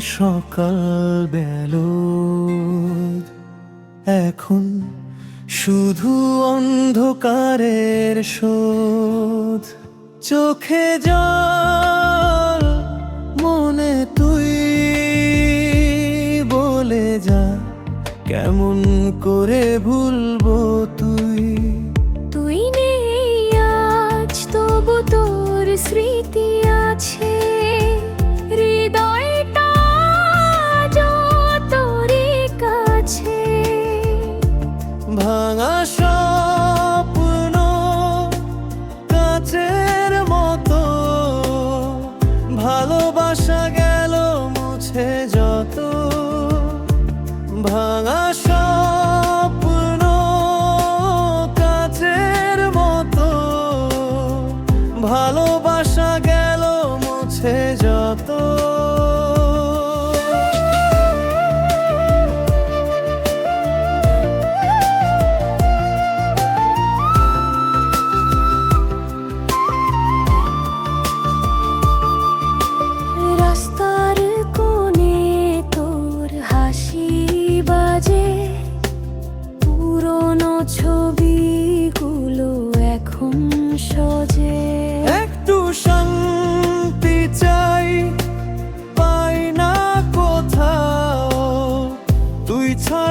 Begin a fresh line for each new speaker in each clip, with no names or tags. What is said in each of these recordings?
সকাল বেলো এখন শুধু অন্ধকারের শোধ। চোখে জল, মনে তুই বলে যা। কেমন করে ভুলবো তুই?
তুই নেই আজ, তবু তোর স্মৃতি
ভাঙা স্বপ্ন কাচের মতো। ভালোবাসা গেল মুছে যত। ভাঙা স্বপ্ন কাচের মতো। ভালোবাসা গেল মুছে যত।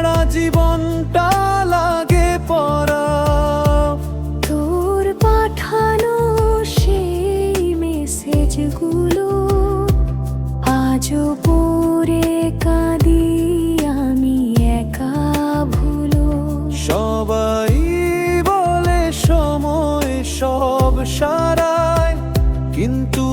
ছাড়া জীবনটা লাগে পড়া।
তোর পাঠানো সেই মেসেজগুলো আজও পড়ে কাঁদি আমি একা ভুলো।
সবাই বলে সময় সব সারায় কিন্তু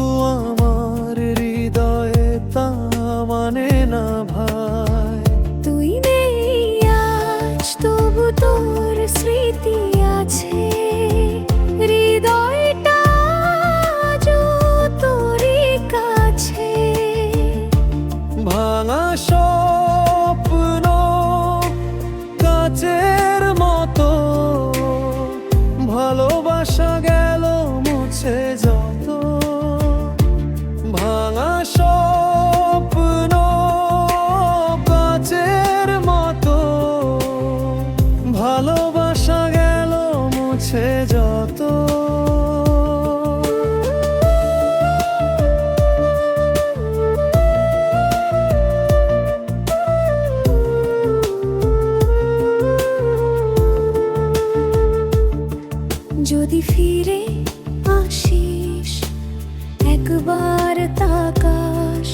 একবার তাকাশ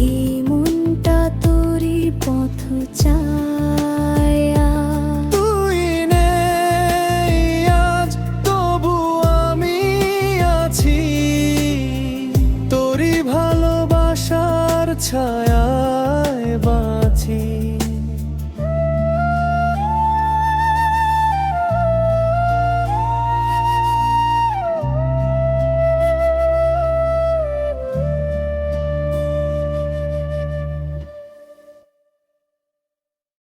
এই মনটা তোরই পথ চায়
তুই নেই আজ, তবু আমি আছি। তোরই ভালোবাসার ছায়া।